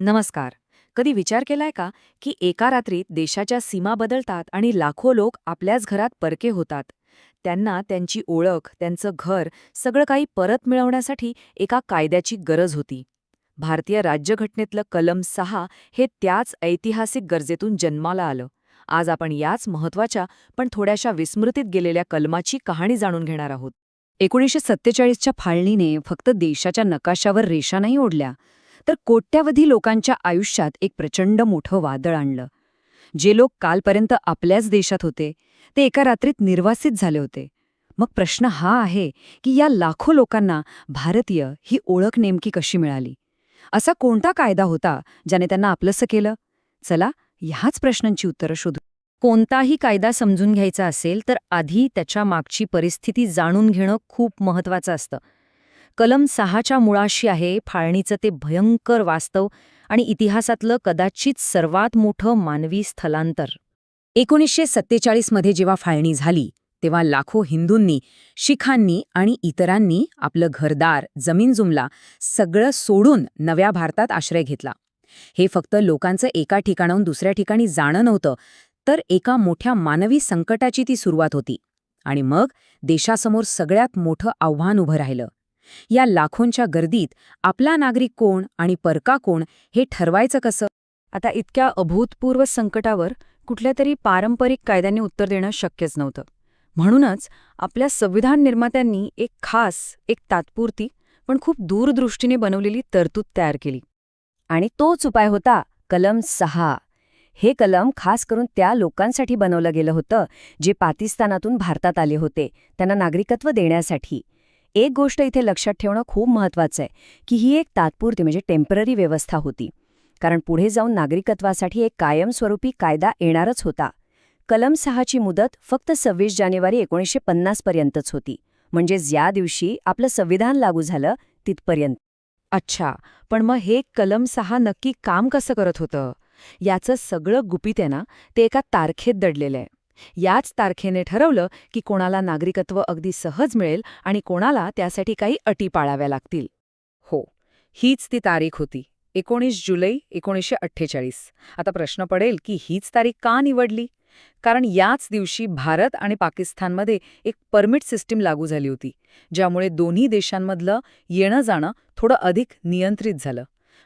नमस्कार. कधी विचार केलाय का की एका रात्रीत देशाच्या सीमा बदलतात आणि लाखो लोक आपल्याच घरात परके होतात? त्यांना त्यांची ओळख त्यांचं घर सगळं काही परत मिळवण्यासाठी एका कायद्याची गरज होती. भारतीय राज्यघटनेतलं कलम सहा हे त्याच ऐतिहासिक गरजेतून जन्माला आलं. आज आपण याच महत्त्वाच्या पण थोड्याशा विस्मृतीत गेलेल्या कलमाची कहाणी जाणून घेणार आहोत. एकोणीसशे सत्तेचाळीसच्या फाळणीने फक्त देशाच्या नकाशावर रेषा नाही ओढल्या तर कोट्यावधी लोकांच्या आयुष्यात एक प्रचंड मोठं वादळ आणलं. जे लोक कालपर्यंत आपल्याच देशात होते ते एका रात्रीत निर्वासित झाले होते. मग प्रश्न हा आहे की या लाखो लोकांना भारतीय ही ओळख नेमकी कशी मिळाली? असा कोणता कायदा होता ज्याने त्यांना आपलंसं केलं? चला ह्याच प्रश्नांची उत्तरं शोधू. कोणताही कायदा समजून घ्यायचा असेल तर आधी त्याच्या मागची परिस्थिती जाणून घेणं खूप महत्वाचं असतं. कलम सहाच्या मुळाशी आहे फाळणीचं ते भयंकर वास्तव आणि इतिहासातलं कदाचित सर्वात मोठं मानवी स्थलांतर. एकोणीसशे सत्तेचाळीसमध्ये जेव्हा फाळणी झाली तेव्हा लाखो हिंदूंनी शिखांनी आणि इतरांनी आपलं घरदार जमीन जुमला सगळं सोडून नव्या भारतात आश्रय घेतला. हे फक्त लोकांचं एका ठिकाणाहून दुसऱ्या ठिकाणी जाणं नव्हतं तर एका मोठ्या मानवी संकटाची ती सुरुवात होती. आणि मग देशासमोर सगळ्यात मोठं आव्हान उभं राहिलं. या लाखोंच्या गर्दीत आपला नागरिक कोण आणि परका कोण हे ठरवायचं कसं? आता इतक्या अभूतपूर्व संकटावर कुठल्या तरी पारंपरिक कायद्यांनी उत्तर देणं शक्यच नव्हतं. म्हणूनच आपल्या संविधान निर्मात्यांनी एक खास एक तात्पुरती पण खूप दूरदृष्टीने बनवलेली तरतूद तयार केली. आणि तोच उपाय होता कलम सहा. हे कलम खास करून त्या लोकांसाठी बनवलं गेलं होतं जे पाकिस्तानातून भारतात आले होते त्यांना नागरिकत्व देण्यासाठी. एक गोष्ट इथे लक्षात ठेवणं खूप महत्वाचं आहे की ही एक तात्पुरती म्हणजे टेंपररी व्यवस्था होती. कारण पुढे जाऊन नागरिकत्वासाठी एक कायमस्वरूपी कायदा येणारच होता. कलम सहाची मुदत फक्त सव्वीस जानेवारी एकोणीसशे पन्नासपर्यंतच होती. म्हणजे ज्या दिवशी आपलं संविधान लागू झालं तिथपर्यंत. अच्छा पण मग हे कलम सहा नक्की काम कसं करत होतं? याचं सगळं गुपित आहे ना ते एका तारखेत दडलेलं आहे. याच तारखेने ठरवलं की कोणाला नागरिकत्व अगदी सहज मिळेल आणि कोणाला त्यासाठी काही अटी पाळाव्या लागतील. हो हीच ती तारीख होती. एकोणीस जुलै एकोणीसशे अठ्ठेचाळीस. आता प्रश्न पडेल की हीच तारीख का निवडली? कारण याच दिवशी भारत आणि पाकिस्तानमध्ये एक परमिट सिस्टीम लागू झाली होती ज्यामुळे दोन्ही देशांमधलं येणं जाणं थोडं अधिक नियंत्रित झालं.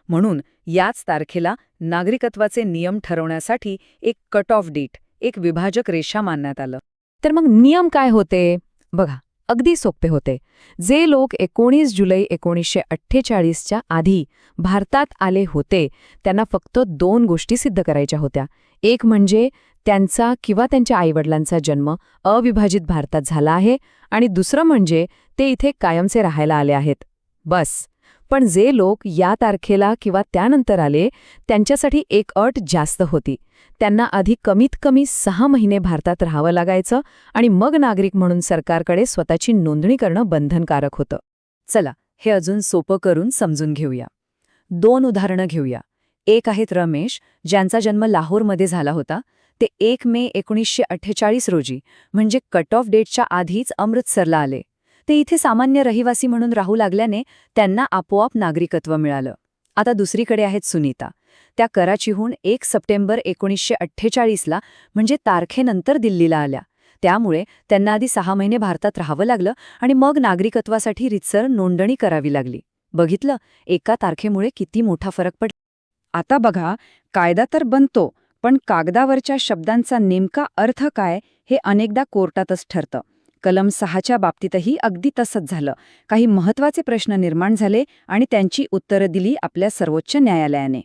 म्हणून याच तारखेला नागरिकत्वाचे नियम ठरवण्यासाठी एक कट ऑफ डेट एक विभाजक रेषा मानण्यात आलं. तर मग नियम काय होते? बघा अगदी सोपे होते. जे लोक एकोणीस जुलै एकोणीसशे अठ्ठेचाळीसच्या आधी भारतात आले होते त्यांना फक्त दोन गोष्टी सिद्ध करायच्या होत्या. एक म्हणजे त्यांचा किंवा त्यांच्या आईवडिलांचा जन्म अविभाजित भारतात झाला आहे आणि दुसरं म्हणजे ते इथे कायमचे राहायला आले आहेत. बस. पण जे लोक या तारखेला किंवा त्यानंतर आले त्यांच्यासाठी एक अट जास्त होती. त्यांना आधी कमीत कमी सहा महिने भारतात राहावं लागायचं आणि मग नागरिक म्हणून सरकारकडे स्वतःची नोंदणी करणं बंधनकारक होतं. चला हे अजून सोपं करून समजून घेऊया. दोन उदाहरणं घेऊया. एक आहेत रमेश ज्यांचा जन्म लाहोरमध्ये झाला होता. ते एक मे एकोणीसशे अठ्ठेचाळीस रोजी म्हणजे कट ऑफ डेटच्या आधीच अमृतसरला आले. ते इथे सामान्य रहिवासी म्हणून राहू लागल्याने त्यांना आपोआप नागरिकत्व मिळालं. आता दुसरीकडे आहेत सुनीता. त्या कराचीहून एक सप्टेंबर एकोणीसशे अठ्ठेचाळीसला म्हणजे तारखेनंतर दिल्लीला आल्या. त्यामुळे त्यांना आधी सहा महिने भारतात राहावं लागलं आणि मग नागरिकत्वासाठी रितसर नोंदणी करावी लागली. बघितलं एका तारखेमुळे किती मोठा फरक पड. आता बघा कायदा तर बनतो पण कागदावरच्या शब्दांचा नेमका अर्थ काय हे अनेकदा कोर्टातच ठरतं. कलम सहाच्या बाबतीतही अगदी तसंच झालं. काही महत्त्वाचे प्रश्न निर्माण झाले आणि त्यांची उत्तरं दिली आपल्या सर्वोच्च न्यायालयाने.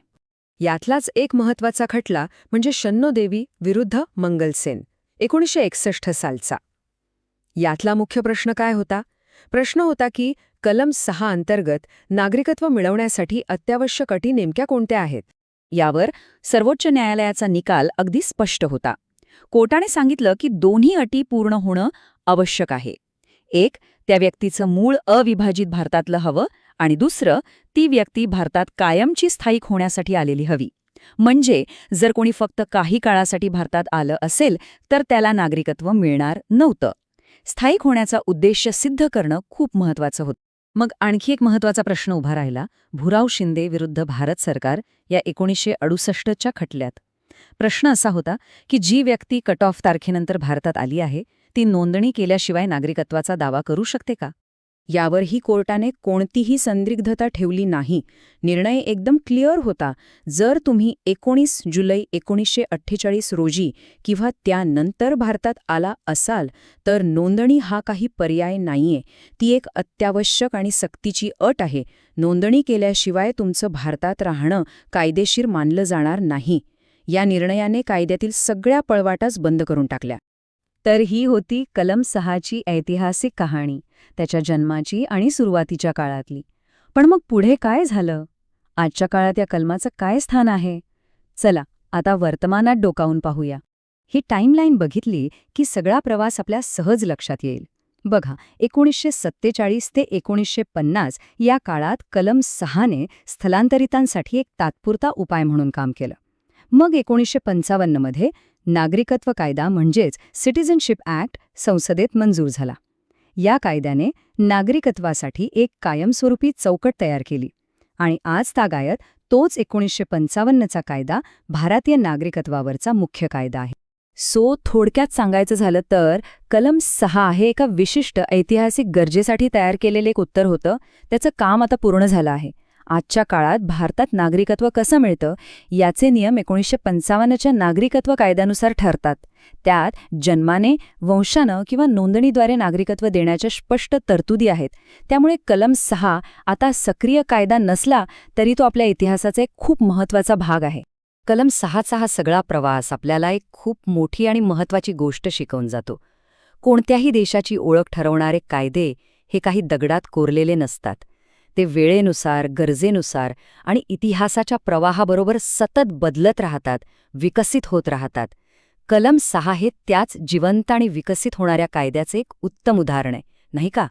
यातलाच एक महत्त्वाचा खटला म्हणजे शन्नोदेवी विरुद्ध मंगलसेन एकोणीसशे एकसष्ट सालचा. यातला मुख्य प्रश्न काय होता? प्रश्न होता की कलम सहा अंतर्गत नागरिकत्व मिळवण्यासाठी अत्यावश्यक अटी नेमक्या कोणत्या आहेत? यावर सर्वोच्च न्यायालयाचा निकाल अगदी स्पष्ट होता. कोर्टाने सांगितलं की दोन्ही अटी पूर्ण होणं आवश्यक आहे. एक त्या व्यक्तीचं मूळ अविभाजित भारतातलं हवं आणि दुसरं ती व्यक्ती भारतात कायमची स्थायिक होण्यासाठी आलेली हवी. म्हणजे जर कोणी फक्त काही काळासाठी भारतात आलं असेल तर त्याला नागरिकत्व मिळणार नव्हतं. स्थायिक होण्याचा उद्देश सिद्ध करणं खूप महत्वाचं होतं. मग आणखी एक महत्त्वाचा प्रश्न उभा राहिला भुराव शिंदे विरुद्ध भारत सरकार या एकोणीसशे अडुसष्टच्या खटल्यात. प्रश्न असा होता की जी व्यक्ती कट ऑफ तारखेनंतर भारतात आली आहे ती नोंदणी केल्याशिवाय नागरिकत्वाचा दावा करू शकते का? यावरही कोर्टाने कोणतीही संदिग्धता ठेवली नाही. निर्णय एकदम क्लिअर होता. जर तुम्ही एकोणीस जुलै एकोणीसशे अठ्ठेचाळीस रोजी किंवा त्यानंतर भारतात आला असाल तर नोंदणी हा काही पर्याय नाहीये. ती एक अत्यावश्यक आणि सक्तीची अट आहे. नोंदणी केल्याशिवाय तुमचं भारतात राहणं कायदेशीर मानलं जाणार नाही. या निर्णयाने कायद्यातील सगळ्या पळवाटाच बंद करून टाकल्या. तर ही होती कलम सहाची ऐतिहासिक कहाणी त्याच्या जन्माची आणि सुरुवातीच्या काळातली. पण मग पुढे काय झालं? आजच्या काळात या कलमाचं काय स्थान आहे? चला आता वर्तमानात डोकावून पाहूया. ही टाईमलाईन बघितली की सगळा प्रवास आपल्या सहज लक्षात येईल. बघा एकोणीसशे सत्तेचाळीस ते एकोणीसशे पन्नास या काळात कलम सहाने स्थलांतरितांसाठी एक तात्पुरता उपाय म्हणून काम केलं. मग एकोणीसशे पंचावन्नमध्ये नागरिकत्व कायदा म्हणजेच सिटिझनशिप ॲक्ट संसदेत मंजूर झाला. या कायद्याने नागरिकत्वासाठी एक कायमस्वरूपी चौकट तयार केली आणि आज तागायत तोच एकोणीसशे पंचावन्नचा कायदा भारतीय नागरिकत्वावरचा मुख्य कायदा आहे. सो थोडक्यात सांगायचं झालं तर कलम सहा हे एका विशिष्ट ऐतिहासिक गरजेसाठी तयार केलेले एक उत्तर होतं. त्याचं काम आता पूर्ण झालं आहे. आजच्या काळात भारतात नागरिकत्व कसं मिळतं याचे नियम एकोणीसशे पंचावन्नच्या नागरिकत्व कायद्यानुसार ठरतात. त्यात जन्माने वंशानं किंवा नोंदणीद्वारे नागरिकत्व देण्याच्या स्पष्ट तरतुदी आहेत. त्यामुळे कलम सहा आता सक्रिय कायदा नसला तरी तो आपल्या इतिहासाचा एक खूप महत्त्वाचा भाग आहे. कलम सहाचा हा सगळा प्रवास आपल्याला एक खूप मोठी आणि महत्वाची गोष्ट शिकवून जातो. कोणत्याही देशाची ओळख ठरवणारे कायदे हे काही दगडात कोरलेले नसतात. ते वेळेनुसार गरजेनुसार आणि इतिहासाच्या प्रवाहाबरोबर सतत बदलत राहतात विकसित होत राहतात. कलम सहा हे त्याच जिवंत आणि विकसित होणाऱ्या कायद्याचे एक उत्तम उदाहरण आहे नाही का?